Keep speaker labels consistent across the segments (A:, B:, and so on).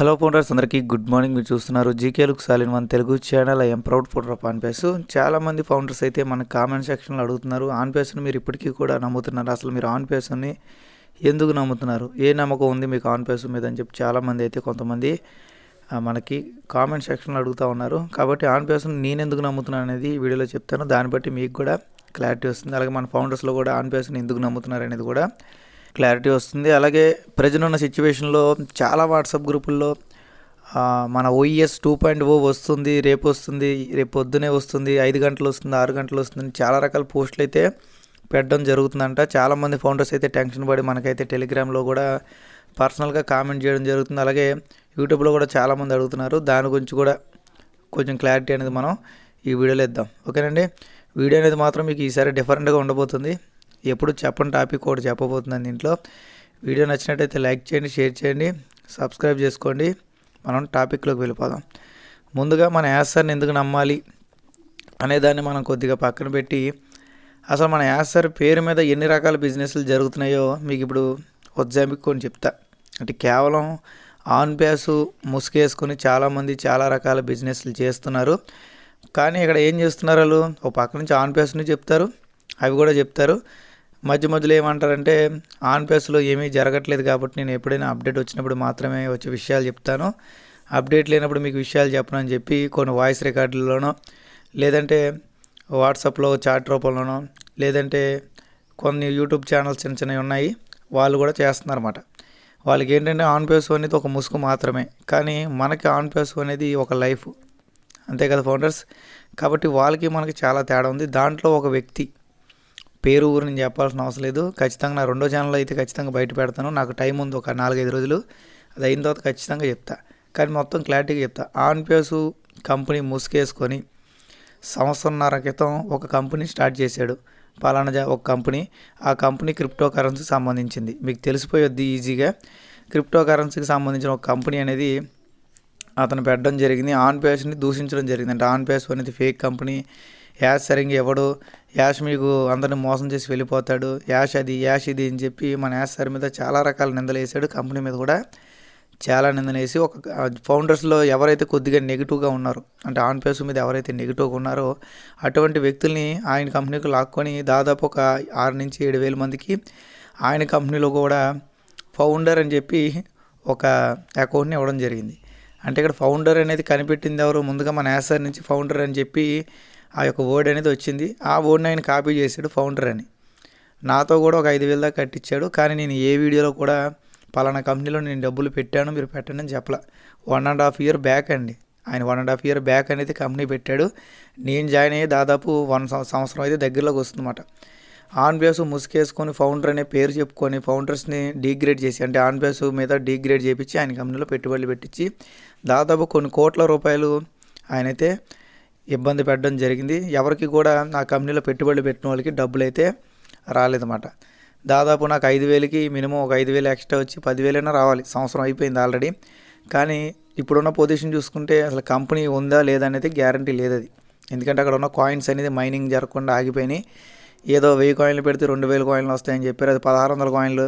A: hello founders అందరికీ good morning మీరు చూస్తున్నారు జీకేలకు సాలిన్ one Telugu channel I'm proud founder of ఆన్పేస్ చాలామంది ఫౌండర్స్ అయితే మన కామెంట్ సెక్షన్లో అడుగుతున్నారు ఆన్పేస్ని మీరు ఇప్పటికీ కూడా నమ్ముతున్నారు అసలు మీరు ఆన్పేస్ని ఎందుకు నమ్ముతున్నారు ఏ నమ్మకం ఉంది మీకు ఆన్పేస్ మీద అని చెప్పి చాలామంది అయితే కొంతమంది మనకి కామెంట్ సెక్షన్లో అడుగుతూ ఉన్నారు కాబట్టి ఆన్పేస్ని నేను ఎందుకు నమ్ముతున్నాను అనేది వీడియోలో చెప్తాను దాన్ని బట్టి మీకు కూడా క్లారిటీ వస్తుంది అలాగే మన ఫౌండర్స్లో కూడా ఆన్పేస్ని ఎందుకు నమ్ముతున్నారు అనేది కూడా క్లారిటీ వస్తుంది అలాగే ప్రజెంట్ ఉన్న సిచ్యువేషన్లో చాలా వాట్సాప్ గ్రూపుల్లో మన ఓఈఎస్ టూ పాయింట్ ఓ వస్తుంది రేపు వస్తుంది రేపు పొద్దునే వస్తుంది ఐదు గంటలు వస్తుంది ఆరు గంటలు వస్తుంది చాలా రకాల పోస్టులు అయితే పెట్టడం జరుగుతుందంట చాలామంది ఫౌండర్స్ అయితే టెన్షన్ పడి మనకైతే టెలిగ్రామ్లో కూడా పర్సనల్గా కామెంట్ చేయడం జరుగుతుంది అలాగే యూట్యూబ్లో కూడా చాలామంది అడుగుతున్నారు దాని గురించి కూడా కొంచెం క్లారిటీ అనేది మనం ఈ వీడియోలో ఇద్దాం ఓకేనండి వీడియో అనేది మాత్రం మీకు ఈసారి డిఫరెంట్గా ఉండబోతుంది ఎప్పుడు చెప్పని టాపిక్ ఒకటి చెప్పబోతున్నాను దీంట్లో వీడియో నచ్చినట్టయితే లైక్ చేయండి షేర్ చేయండి సబ్స్క్రైబ్ చేసుకోండి మనం టాపిక్లోకి వెళ్ళిపోదాం ముందుగా మన యాసర్ని ఎందుకు నమ్మాలి అనేదాన్ని మనం కొద్దిగా పక్కన పెట్టి అసలు మన యాసర్ పేరు మీద ఎన్ని రకాల బిజినెస్లు జరుగుతున్నాయో మీకు ఇప్పుడు ఉజ్జాంబిక్ కొన్ని చెప్తా అంటే కేవలం ఆన్ ప్యాసు ముసుగేసుకొని చాలామంది చాలా రకాల బిజినెస్లు చేస్తున్నారు కానీ ఇక్కడ ఏం చేస్తున్నారు వాళ్ళు ఒక పక్క నుంచి ఆన్ ప్యాస్ని చెప్తారు అవి కూడా చెప్తారు మధ్య మధ్యలో ఏమంటారంటే ఆన్ పేస్లో ఏమీ జరగట్లేదు కాబట్టి నేను ఎప్పుడైనా అప్డేట్ వచ్చినప్పుడు మాత్రమే వచ్చి విషయాలు చెప్తాను అప్డేట్ లేనప్పుడు మీకు విషయాలు చెప్పనని చెప్పి కొన్ని వాయిస్ రికార్డులలోనో లేదంటే వాట్సాప్లో చాట్ రూపంలోనో లేదంటే కొన్ని యూట్యూబ్ ఛానల్స్ చిన్న చిన్నవి ఉన్నాయి వాళ్ళు కూడా చేస్తున్నారన్నమాట వాళ్ళకి ఏంటంటే ఆన్ పేస్ అనేది ఒక ముసుగు మాత్రమే కానీ మనకి ఆన్ పేస్ అనేది ఒక లైఫ్ అంతే కదా ఫౌండర్స్ కాబట్టి వాళ్ళకి మనకి చాలా తేడా ఉంది దాంట్లో ఒక వ్యక్తి పేరు నేను చెప్పాల్సిన అవసరం లేదు ఖచ్చితంగా నా రెండో ఛానల్ అయితే ఖచ్చితంగా బయట పెడతాను నాకు టైం ఉంది ఒక నాలుగైదు రోజులు అది అయిన తర్వాత ఖచ్చితంగా చెప్తా కానీ మొత్తం క్లారిటీగా చెప్తా ఆన్ పేసు కంపెనీ ముసుకేసుకొని సంవత్సరంన్నర క్రితం ఒక కంపెనీ స్టార్ట్ చేశాడు పలానా ఒక కంపెనీ ఆ కంపెనీ క్రిప్టో కరెన్సీకి సంబంధించింది మీకు తెలిసిపోయొద్ది ఈజీగా క్రిప్టో కరెన్సీకి సంబంధించిన ఒక కంపెనీ అనేది అతను పెట్టడం జరిగింది ఆన్ పేస్ని దూషించడం జరిగింది అంటే ఆన్ పేస్ అనేది ఫేక్ కంపెనీ యాష్ సరిగ్గా ఇవ్వడు యాష్ మీకు అందరిని మోసం చేసి వెళ్ళిపోతాడు యాష్ అది యాష్ ఇది అని చెప్పి మన యాష్ సార్ మీద చాలా రకాల నిందలు వేసాడు కంపెనీ మీద కూడా చాలా నిందలు వేసి ఒక ఫౌండర్స్లో ఎవరైతే కొద్దిగా నెగిటివ్గా ఉన్నారో అంటే ఆన్ పేస్ మీద ఎవరైతే నెగిటివ్గా ఉన్నారో అటువంటి వ్యక్తుల్ని ఆయన కంపెనీకి లాక్కొని దాదాపు ఒక ఆరు నుంచి ఏడు వేల మందికి ఆయన కంపెనీలో కూడా ఫౌండర్ అని చెప్పి ఒక అకౌంట్ని ఇవ్వడం జరిగింది అంటే ఇక్కడ ఫౌండర్ అనేది కనిపెట్టింది ఎవరు ముందుగా మన యాసర్ నుంచి ఫౌండర్ అని చెప్పి ఆ యొక్క వర్డ్ అనేది వచ్చింది ఆ వర్డ్ని ఆయన కాపీ చేశాడు ఫౌండర్ అని నాతో కూడా ఒక ఐదు వేలు దాకా కట్టించాడు కానీ నేను ఏ వీడియోలో కూడా పలానా కంపెనీలో నేను డబ్బులు పెట్టాను మీరు పెట్టండి అని చెప్పలే one and half year back అండి ఆయన one and half year back అనేది కంపెనీ పెట్టాడు నేను జాయిన్ అయ్యి దాదాపు వన్ సంవత్సరం అయితే దగ్గరలోకి వస్తుందన్నమాట ఆన్ బేస్ ముసుకేసుకొని ఫౌండర్ అనే పేరు చెప్పుకొని ఫౌండర్స్ని డీగ్రేడ్ చేసి అంటే ఆన్ బేస్ మీద డీగ్రేడ్ చేపించి ఆయన కంపెనీలో పెట్టుబడులు పెట్టించి దాదాపు కొన్ని కోట్ల రూపాయలు ఆయనైతే ఇబ్బంది పెట్టడం జరిగింది ఎవరికి కూడా నా కంపెనీలో పెట్టుబడులు పెట్టిన వాళ్ళకి డబ్బులు అయితే రాలేదన్నమాట దాదాపు నాకు ఐదు వేలకి మినిమం ఒక ఐదు వేలు ఎక్స్ట్రా వచ్చి పదివేలైనా రావాలి సంవత్సరం అయిపోయింది ఆల్రెడీ కానీ ఇప్పుడున్న పొజిషన్ చూసుకుంటే అసలు కంపెనీ ఉందా లేదా అనేది గ్యారంటీ లేదు అది ఎందుకంటే అక్కడ ఉన్న కాయిన్స్ అనేది మైనింగ్ జరగకుండా ఆగిపోయినాయి ఏదో వెయ్యి కాయిన్లు పెడితే రెండు వేల కాయిన్లు వస్తాయని చెప్పారు అది పదహారు వందల కాయిన్లు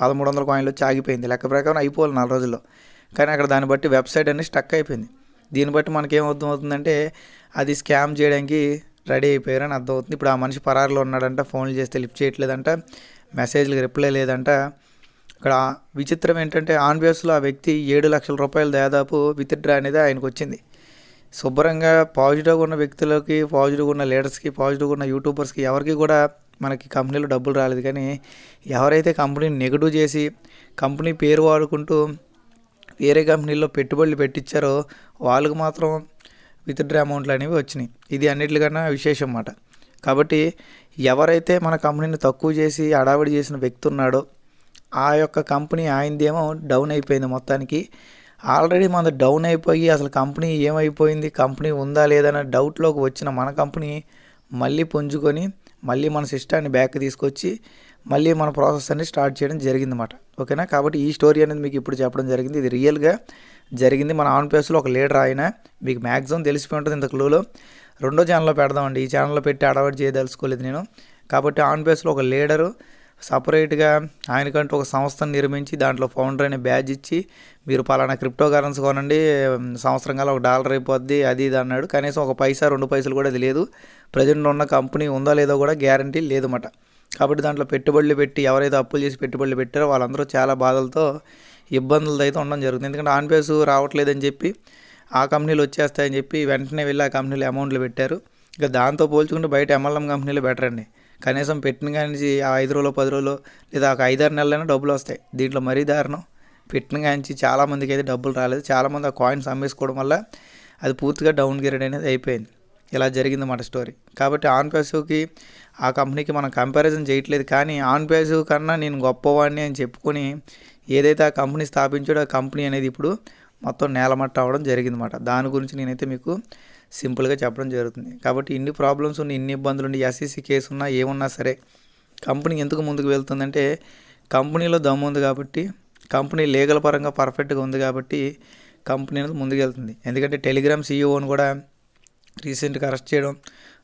A: పదమూడు వందల కాయిన్లు వచ్చి ఆగిపోయింది లెక్క ప్రకారం అయిపోవాలి నాలుగు రోజుల్లో కానీ అక్కడ దాన్ని బట్టి వెబ్సైట్ అనేది స్టక్ అయిపోయింది దీన్ని బట్టి మనకేం అర్థమవుతుందంటే అది స్కామ్ చేయడానికి రెడీ అయిపోయారు అని అర్థమవుతుంది ఇప్పుడు ఆ మనిషి పరారులో ఉన్నాడంట ఫోన్లు చేస్తే లిఫ్ట్ చేయట్లేదంట మెసేజ్లకు రిప్లై లేదంట ఇక్కడ విచిత్రం ఏంటంటే ఆన్ బేస్లో ఆ వ్యక్తి ఏడు లక్షల రూపాయలు దాదాపు విత్డ్రా అనేది ఆయనకు వచ్చింది శుభ్రంగా పాజిటివ్గా ఉన్న వ్యక్తులకి పాజిటివ్గా ఉన్న లీడర్స్కి పాజిటివ్గా ఉన్న యూట్యూబర్స్కి ఎవరికి కూడా మనకి కంపెనీలో డబ్బులు రాలేదు కానీ ఎవరైతే కంపెనీని నెగటివ్ చేసి కంపెనీ పేరు వాడుకుంటూ వేరే కంపెనీల్లో పెట్టుబడులు పెట్టించారో వాళ్ళకు మాత్రం విత్డ్రా అమౌంట్లు అనేవి వచ్చినాయి ఇది అన్నిటికన్నా విశేషం అన్నమాట కాబట్టి ఎవరైతే మన కంపెనీని తక్కువ చేసి అడావిడి చేసిన వ్యక్తి ఉన్నాడో ఆ యొక్క కంపెనీ ఆయనదేమో డౌన్ అయిపోయింది మొత్తానికి ఆల్రెడీ మన డౌన్ అయిపోయి అసలు కంపెనీ ఏమైపోయింది కంపెనీ ఉందా లేదన్న డౌట్లోకి వచ్చిన మన కంపెనీ మళ్ళీ పుంజుకొని మళ్ళీ మన సిస్టాన్ని బ్యాక్ తీసుకొచ్చి మళ్ళీ మన ప్రాసెస్ అనేది స్టార్ట్ చేయడం జరిగిందన్నమాట ఓకేనా కాబట్టి ఈ స్టోరీ అనేది మీకు ఇప్పుడు చెప్పడం జరిగింది ఇది రియల్గా జరిగింది మన ఆన్ పేస్లో ఒక లీడర్ ఆయన మీకు మ్యాక్సిమం తెలిసిపోయి ఉంటుంది ఇంత క్లూలో రెండో ఛానల్లో పెడదామండి ఈ ఛానల్లో పెట్టి అడవాట్ చేయదలుచుకోలేదు నేను కాబట్టి ఆన్ పేస్లో ఒక లీడరు సపరేట్గా ఆయనకంటూ ఒక సంస్థను నిర్మించి దాంట్లో ఫౌండర్ అనే బ్యాజ్ ఇచ్చి మీరు పలానా క్రిప్టో కరెన్సీ కొనండి సంవత్సరం కల ఒక డాలర్ అయిపోద్ది అది ఇది అన్నాడు కనీసం ఒక పైసా రెండు పైసలు కూడా అది లేదు ప్రజెంట్ ఉన్న కంపెనీ ఉందో లేదో కూడా గ్యారంటీ లేదన్నమాట కాబట్టి దాంట్లో పెట్టుబడులు పెట్టి ఎవరైతే అప్పులు చేసి పెట్టుబడులు పెట్టారో వాళ్ళందరూ చాలా బాధలతో ఇబ్బందులతో అయితే ఉండడం జరుగుతుంది ఎందుకంటే ఆన్పేస్ రావట్లేదని చెప్పి ఆ కంపెనీలు వచ్చేస్తాయని చెప్పి వెంటనే వెళ్ళి ఆ కంపెనీలు అమౌంట్లు పెట్టారు ఇంకా దాంతో పోల్చుకుంటే బయట ఎంఎల్ఎం కంపెనీలు బెటర్ అండి కనీసం పెట్టిన కానించి ఆ ఐదు రోజులు పది రోజులు లేదా ఒక ఐదారు నెలలైనా డబ్బులు వస్తాయి దీంట్లో మరీ దారుణం పెట్టిన కానించి చాలామందికి అయితే డబ్బులు రాలేదు చాలామంది ఆ కాయిన్స్ అమ్మేసుకోవడం వల్ల అది పూర్తిగా డౌన్ గ్రేడ్ అనేది అయిపోయింది ఇలా జరిగింది మాట స్టోరీ కాబట్టి ఆన్ పేసుకి ఆ కంపెనీకి మనం కంపారిజన్ చేయట్లేదు కానీ ఆన్ పేసు కన్నా నేను గొప్పవాడిని అని చెప్పుకొని ఏదైతే ఆ కంపెనీ స్థాపించాడో ఆ కంపెనీ అనేది ఇప్పుడు మొత్తం నేలమట్ట అవడం జరిగిందన్నమాట దాని గురించి నేనైతే మీకు సింపుల్గా చెప్పడం జరుగుతుంది కాబట్టి ఇన్ని ప్రాబ్లమ్స్ ఉన్నాయి ఇన్ని ఇబ్బందులు ఉండి ఎస్ఈసీ కేసు e ఉన్నా ఏమున్నా సరే కంపెనీ ఎందుకు ముందుకు వెళ్తుందంటే కంపెనీలో దమ్ము ఉంది కాబట్టి కంపెనీ లీగల్ పరంగా పర్ఫెక్ట్గా ఉంది కాబట్టి కంపెనీ అనేది ముందుకు వెళ్తుంది ఎందుకంటే టెలిగ్రామ్ సీఈఓని e కూడా రీసెంట్గా అరెస్ట్ చేయడం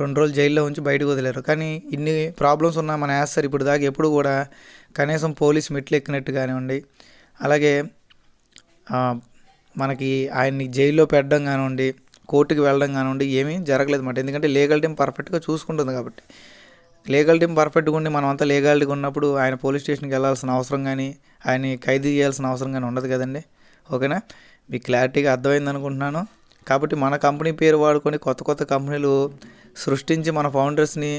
A: రెండు రోజులు జైల్లో ఉంచి బయటకు వదిలేరు కానీ ఇన్ని ప్రాబ్లమ్స్ ఉన్నా మన యాస్ సార్ ఇప్పుడు దాకా ఎప్పుడు కూడా కనీసం పోలీస్ మెట్లు ఎక్కినట్టు కానివ్వండి అలాగే మనకి ఆయన్ని జైల్లో పెట్టడం కానివ్వండి కోర్టుకి వెళ్ళడం కానివ్వండి ఏమీ జరగలేదు మాట ఎందుకంటే లీగల్ టీం పర్ఫెక్ట్గా చూసుకుంటుంది కాబట్టి లీగల్ టీం పర్ఫెక్ట్గా ఉండి మనం అంతా లీగాలిటీగా ఉన్నప్పుడు ఆయన పోలీస్ స్టేషన్కి వెళ్ళాల్సిన అవసరం కానీ ఆయన్ని ఖైదీ చేయాల్సిన అవసరం కానీ ఉండదు కదండి ఓకేనా మీకు క్లారిటీగా అర్థమైంది అనుకుంటున్నాను కాబట్టి మన కంపెనీ పేరు వాడుకొని కొత్త కొత్త కంపెనీలు సృష్టించి మన ఫౌండర్స్ని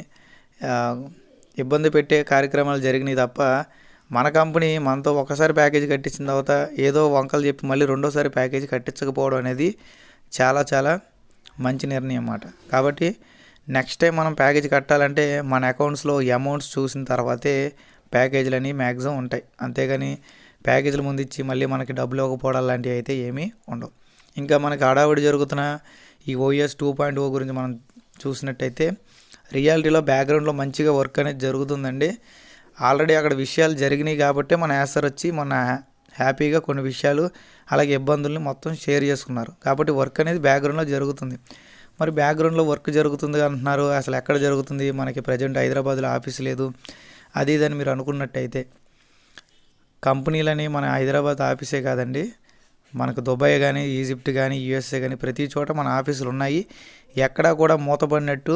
A: ఇబ్బంది పెట్టే కార్యక్రమాలు జరిగినాయి తప్ప మన కంపెనీ మనతో ఒకసారి ప్యాకేజ్ కట్టించిన తర్వాత ఏదో వంకలు చెప్పి మళ్ళీ రెండోసారి ప్యాకేజ్ కట్టించకపోవడం అనేది చాలా చాలా మంచి నిర్ణయం అన్నమాట కాబట్టి నెక్స్ట్ టైం మనం ప్యాకేజ్ కట్టాలంటే మన అకౌంట్స్లో అమౌంట్స్ చూసిన తర్వాతే ప్యాకేజీలు అనేవి మ్యాక్సిమం ఉంటాయి అంతేగాని ప్యాకేజీలు ముందు ఇచ్చి మళ్ళీ మనకి డబ్బులు ఇవ్వకపోవడం లాంటివి అయితే ఏమీ ఉండవు ఇంకా మనకి హడావిడి జరుగుతున్న ఈ ఓఎస్ టూ పాయింట్ ఓ గురించి మనం చూసినట్టయితే రియాలిటీలో బ్యాక్గ్రౌండ్లో మంచిగా వర్క్ అనేది జరుగుతుందండి ఆల్రెడీ అక్కడ విషయాలు జరిగినాయి కాబట్టి మన యాసర్ వచ్చి మన హ్యాపీగా కొన్ని విషయాలు అలాగే ఇబ్బందుల్ని మొత్తం షేర్ చేసుకున్నారు కాబట్టి వర్క్ అనేది బ్యాక్గ్రౌండ్లో జరుగుతుంది మరి బ్యాక్గ్రౌండ్లో వర్క్ జరుగుతుంది అంటున్నారు అసలు ఎక్కడ జరుగుతుంది మనకి ప్రజెంట్ హైదరాబాద్లో ఆఫీస్ లేదు అది ఇదని మీరు అనుకున్నట్టయితే కంపెనీలని మన హైదరాబాద్ ఆఫీసే కాదండి మనకు దుబాయ్ కానీ ఈజిప్ట్ కానీ యూఎస్ఏ కానీ ప్రతి చోట మన ఆఫీసులు ఉన్నాయి ఎక్కడా కూడా మూతబడినట్టు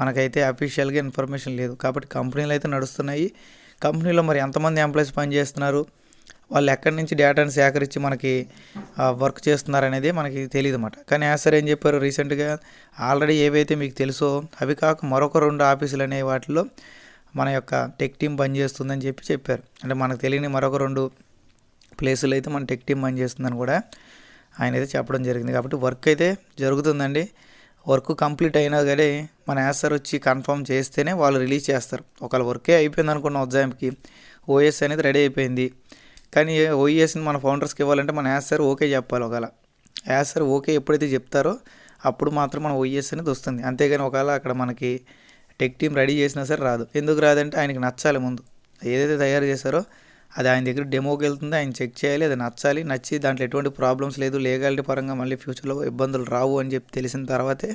A: మనకైతే అఫీషియల్గా ఇన్ఫర్మేషన్ లేదు కాబట్టి కంపెనీలు అయితే నడుస్తున్నాయి కంపెనీలో మరి ఎంతమంది ఎంప్లాయీస్ పనిచేస్తున్నారు వాళ్ళు ఎక్కడి నుంచి డేటాను సేకరించి మనకి వర్క్ చేస్తున్నారు అనేది మనకి తెలియదు అన్నమాట కానీ సరే ఏం చెప్పారు రీసెంట్గా ఆల్రెడీ ఏవైతే మీకు తెలుసో అవి కాక మరొక రెండు ఆఫీసులు అనే వాటిలో మన యొక్క టెక్ టీం పనిచేస్తుందని చెప్పి చెప్పారు అంటే మనకు తెలియని మరొక రెండు ప్లేసులు అయితే మన టెక్ టీం పనిచేస్తుందని కూడా ఆయన అయితే చెప్పడం జరిగింది కాబట్టి వర్క్ అయితే జరుగుతుందండి వర్క్ కంప్లీట్ అయినా కానీ మన యాసర్ వచ్చి కన్ఫర్మ్ చేస్తేనే వాళ్ళు రిలీజ్ చేస్తారు ఒకవేళ వర్కే అయిపోయింది అనుకున్న ఉజ్జాయింపుకి ఓఎస్ అనేది రెడీ అయిపోయింది కానీ ఓఎస్ని మన ఫౌండర్స్కి ఇవ్వాలంటే మన యాసర్ ఓకే చెప్పాలి ఒకవేళ యాసర్ ఓకే ఎప్పుడైతే చెప్తారో అప్పుడు మాత్రం మన ఓఎస్ అనేది వస్తుంది అంతేగాని ఒకవేళ అక్కడ మనకి టెక్ టీం రెడీ చేసినా సరే రాదు ఎందుకు రాదంటే ఆయనకి నచ్చాలి ముందు ఏదైతే తయారు చేశారో అది ఆయన దగ్గర డెమోకి వెళ్తుంది ఆయన చెక్ చేయాలి అది నచ్చాలి నచ్చి దాంట్లో ఎటువంటి ప్రాబ్లమ్స్ లేదు లీగాలిటీ పరంగా మళ్ళీ ఫ్యూచర్లో ఇబ్బందులు రావు అని చెప్పి తెలిసిన తర్వాతే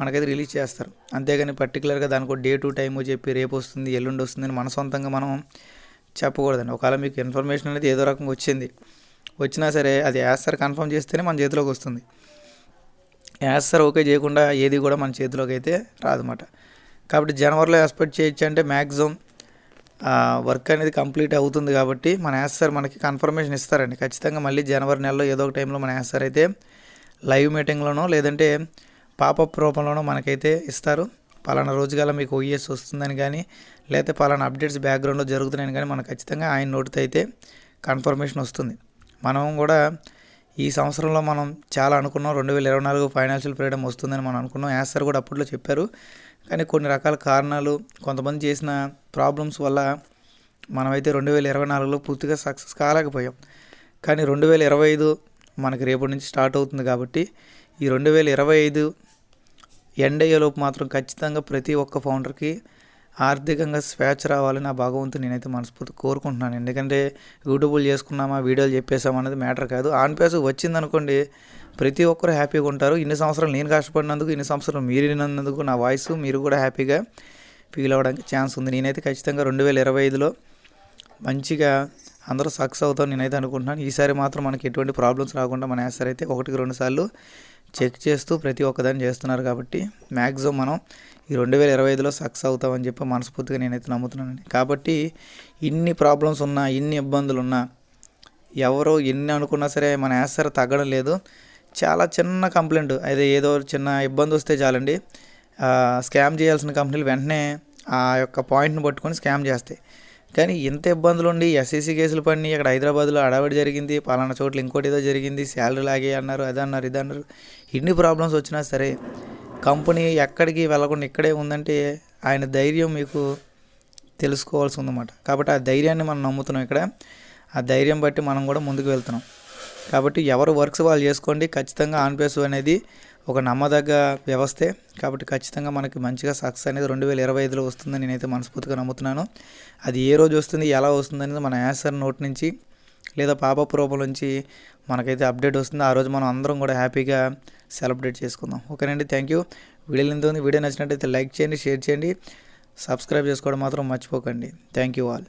A: మనకైతే రిలీజ్ చేస్తారు అంతేగాని పర్టికులర్గా దానికి డే టు టైము చెప్పి రేపు వస్తుంది ఎల్లుండి వస్తుంది అని మన సొంతంగా మనం చెప్పకూడదండి ఒకవేళ మీకు ఇన్ఫర్మేషన్ అనేది ఏదో రకంగా వచ్చింది వచ్చినా సరే అది యాసర్ కన్ఫర్మ్ చేస్తేనే మన చేతిలోకి వస్తుంది యాసర్ ఓకే చేయకుండా ఏది కూడా మన చేతిలోకి అయితే రాదన్నమాట కాబట్టి జనవరిలో ఎక్స్పెక్ట్ చేయొచ్చు అంటే మ్యాక్సిమం వర్క్ అనేది కంప్లీట్ అవుతుంది కాబట్టి మన యాసర్ మనకి కన్ఫర్మేషన్ ఇస్తారండి ఖచ్చితంగా మళ్ళీ జనవరి నెలలో ఏదో ఒక టైంలో మన యాస్ అయితే లైవ్ మీటింగ్లోనో లేదంటే పాపప్ రూపంలోనో మనకైతే ఇస్తారు పలానా గల మీకు ఓఈఎస్ వస్తుందని కానీ లేకపోతే పలానా అప్డేట్స్ బ్యాక్గ్రౌండ్లో జరుగుతున్నాయని కానీ మనకు ఖచ్చితంగా ఆయన నోటితో అయితే కన్ఫర్మేషన్ వస్తుంది మనం కూడా ఈ సంవత్సరంలో మనం చాలా అనుకున్నాం రెండు వేల ఇరవై నాలుగు ఫైనాన్షియల్ ఫ్రీడమ్ వస్తుందని మనం అనుకున్నాం యాస్ సార్ కూడా అప్పట్లో చెప్పారు కానీ కొన్ని రకాల కారణాలు కొంతమంది చేసిన ప్రాబ్లమ్స్ వల్ల మనమైతే రెండు వేల ఇరవై నాలుగులో పూర్తిగా సక్సెస్ కాలేకపోయాం కానీ రెండు వేల ఇరవై ఐదు మనకి రేపటి నుంచి స్టార్ట్ అవుతుంది కాబట్టి ఈ రెండు వేల ఇరవై ఐదు ఎండ్ అయ్యేలోపు మాత్రం ఖచ్చితంగా ప్రతి ఒక్క ఫౌండర్కి ఆర్థికంగా స్వేచ్ఛ రావాలని నా భగవంతుని నేనైతే మనస్ఫూర్తి కోరుకుంటున్నాను ఎందుకంటే యూట్యూబ్లు చేసుకున్నామా వీడియోలు చెప్పేసామా అనేది మ్యాటర్ కాదు ఆన్ పేస్ వచ్చిందనుకోండి ప్రతి ఒక్కరు హ్యాపీగా ఉంటారు ఇన్ని సంవత్సరాలు నేను కష్టపడినందుకు ఇన్ని సంవత్సరాలు మీరు విన్నందుకు నా వాయిస్ మీరు కూడా హ్యాపీగా ఫీల్ అవ్వడానికి ఛాన్స్ ఉంది నేనైతే ఖచ్చితంగా రెండు వేల ఇరవై ఐదులో మంచిగా అందరూ సక్సెస్ అవుతాం నేనైతే అనుకుంటున్నాను ఈసారి మాత్రం మనకి ఎటువంటి ప్రాబ్లమ్స్ రాకుండా మన యాసర్ అయితే ఒకటికి రెండు సార్లు చెక్ చేస్తూ ప్రతి ఒక్కదాన్ని చేస్తున్నారు కాబట్టి మ్యాక్సిమం మనం ఈ రెండు వేల ఇరవై ఐదులో సక్సెస్ అవుతామని చెప్పి మనస్ఫూర్తిగా నేనైతే నమ్ముతున్నాను కాబట్టి ఇన్ని ప్రాబ్లమ్స్ ఉన్నా ఇన్ని ఇబ్బందులు ఉన్నా ఎవరో ఎన్ని అనుకున్నా సరే మన యాసర్ తగ్గడం లేదు చాలా చిన్న కంప్లైంట్ అదే ఏదో చిన్న ఇబ్బంది వస్తే చాలండి స్కామ్ చేయాల్సిన కంపెనీలు వెంటనే ఆ యొక్క పాయింట్ని పట్టుకొని స్కామ్ చేస్తాయి కానీ ఇంత ఇబ్బందులు ఉండి ఎస్ఈసీ కేసులు పడి ఇక్కడ హైదరాబాద్లో అడవడి జరిగింది పలానా చోట్ల ఇంకోటి ఏదో జరిగింది శాలరీ లాగే అన్నారు అన్నారు ఇది అన్నారు ఇన్ని ప్రాబ్లమ్స్ వచ్చినా సరే కంపెనీ ఎక్కడికి వెళ్ళకుండా ఇక్కడే ఉందంటే ఆయన ధైర్యం మీకు తెలుసుకోవాల్సి ఉందన్నమాట కాబట్టి ఆ ధైర్యాన్ని మనం నమ్ముతున్నాం ఇక్కడ ఆ ధైర్యం బట్టి మనం కూడా ముందుకు వెళ్తున్నాం కాబట్టి ఎవరు వర్క్స్ వాళ్ళు చేసుకోండి ఖచ్చితంగా ఆన్పేసు అనేది ఒక నమ్మదగ్గ వ్యవస్థే కాబట్టి ఖచ్చితంగా మనకి మంచిగా సక్సెస్ అనేది రెండు వేల ఇరవై ఐదులో వస్తుందని నేనైతే మనస్ఫూర్తిగా నమ్ముతున్నాను అది ఏ రోజు వస్తుంది ఎలా వస్తుంది అనేది మన యాసర్ నోట్ నుంచి లేదా పాప రూపం నుంచి మనకైతే అప్డేట్ వస్తుంది ఆ రోజు మనం అందరం కూడా హ్యాపీగా సెలబ్రేట్ చేసుకుందాం ఓకేనండి థ్యాంక్ యూ వీడియో ఎంత ఉంది వీడియో నచ్చినట్టయితే లైక్ చేయండి షేర్ చేయండి సబ్స్క్రైబ్ చేసుకోవడం మాత్రం మర్చిపోకండి థ్యాంక్ యూ ఆల్